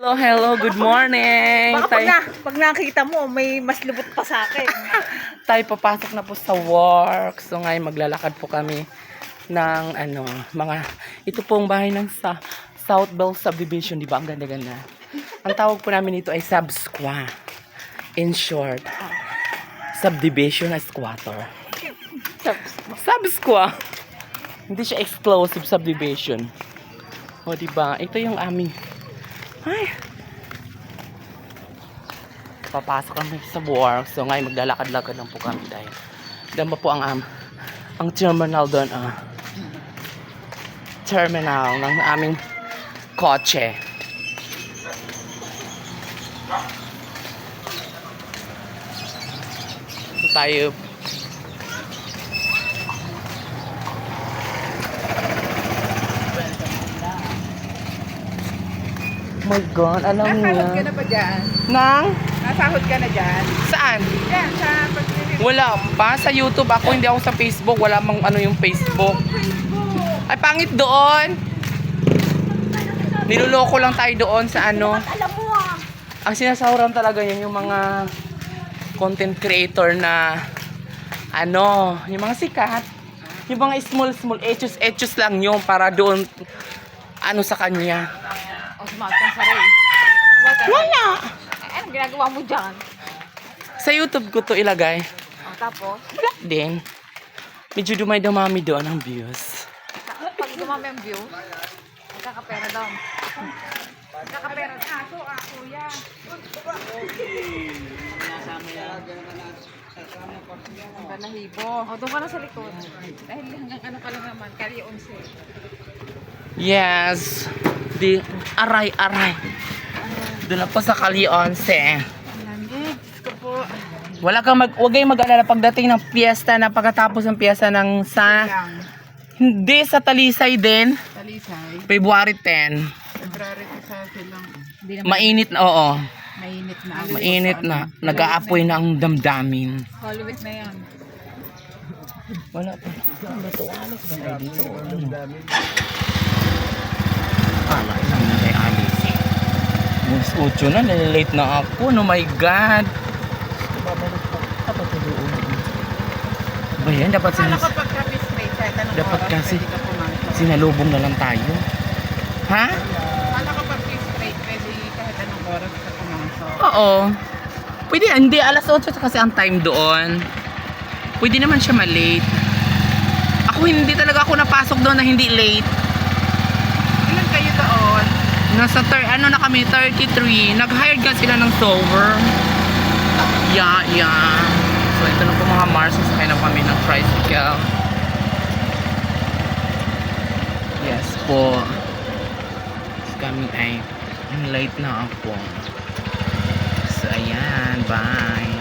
Hello, hello, good morning. Baka pag, na, pag nakita mo, may mas lubot pa sa akin. tayo papasok na po sa work. So ngayon maglalakad po kami ng ano, mga, ito pong bahay ng sa South Bell Subdivision, di ba? Ang ganda-ganda. Ang tawag po namin ito ay Subsqua. In short, subdivision na squatter. Subsqua. Hindi siya exclusive subdivision. O, di ba? Ito yung aming ay. Papasok kami sa work. So ngayon maglalakad-lakad lang po kami dahil dama po ang am ang terminal doon ah. terminal ng aming kotse. So tayo my God, alam Nasahod ka niya. na ba dyan? Nang? Nasahod ka na dyan? Saan? Yan, sa pagkiri. Wala pa. Sa YouTube ako, hindi ako sa Facebook. Wala mang ano yung Facebook. Ay, pangit doon. Niloloko lang tayo doon sa ano. Alam mo ah. Ang sinasahuran talaga yan yung mga content creator na ano, yung mga sikat. Yung mga small, small, etus, etus lang yung para doon ano sa kanya. O, sumakot ka sa rin. Wala! Anong ginagawa mo dyan? Sa YouTube ko to ilagay. O, tapos, Wala din. Medyo dumay-dumami doon ang views. pag dumami ang view, magkakapera daw. Magkakapera na. Ako, ah, kuya. Ang balahibo. O, doon ka na sa likod. Dahil hanggang ano ka lang naman, kari 11. Yes. Di, aray, aray. Doon po sa Kali 11. Ang lamig. Diyos ko po. Wala kang mag, huwag kayong mag-alala pagdating ng piyesta na pagkatapos ng piyesta ng sa, Lang. hindi sa Talisay din, Talisay. February 10. February sa silang. Hindi Mainit na, oo. Mainit na. Mainit na. Nag-aapoy na ang damdamin. Holy week na yan. Wala pa. Ano to? Ano? Ala, ilang na tayo alis. Mas 8 na, nalilate na ako. Oh my God. Babalik. Dapat doon. Ba yan? Dapat sinas Dapat kasi. sinalubong na lang tayo. Ha? Kala ko pag straight, pwede kahit anong oras ka pumasok. Oo. Pwede, hindi. Alas 8 kasi ang time doon. Pwede naman siya malate. Ako hindi talaga ako napasok doon na hindi late. Nasa thir ano na kami, 33. Nag-hired nga sila ng server. Yeah, yeah. So, ito na po mga Mars. Sasakay na kami ng tricycle. Yes po. Kami ay ang late na ako. So, ayan. Bye.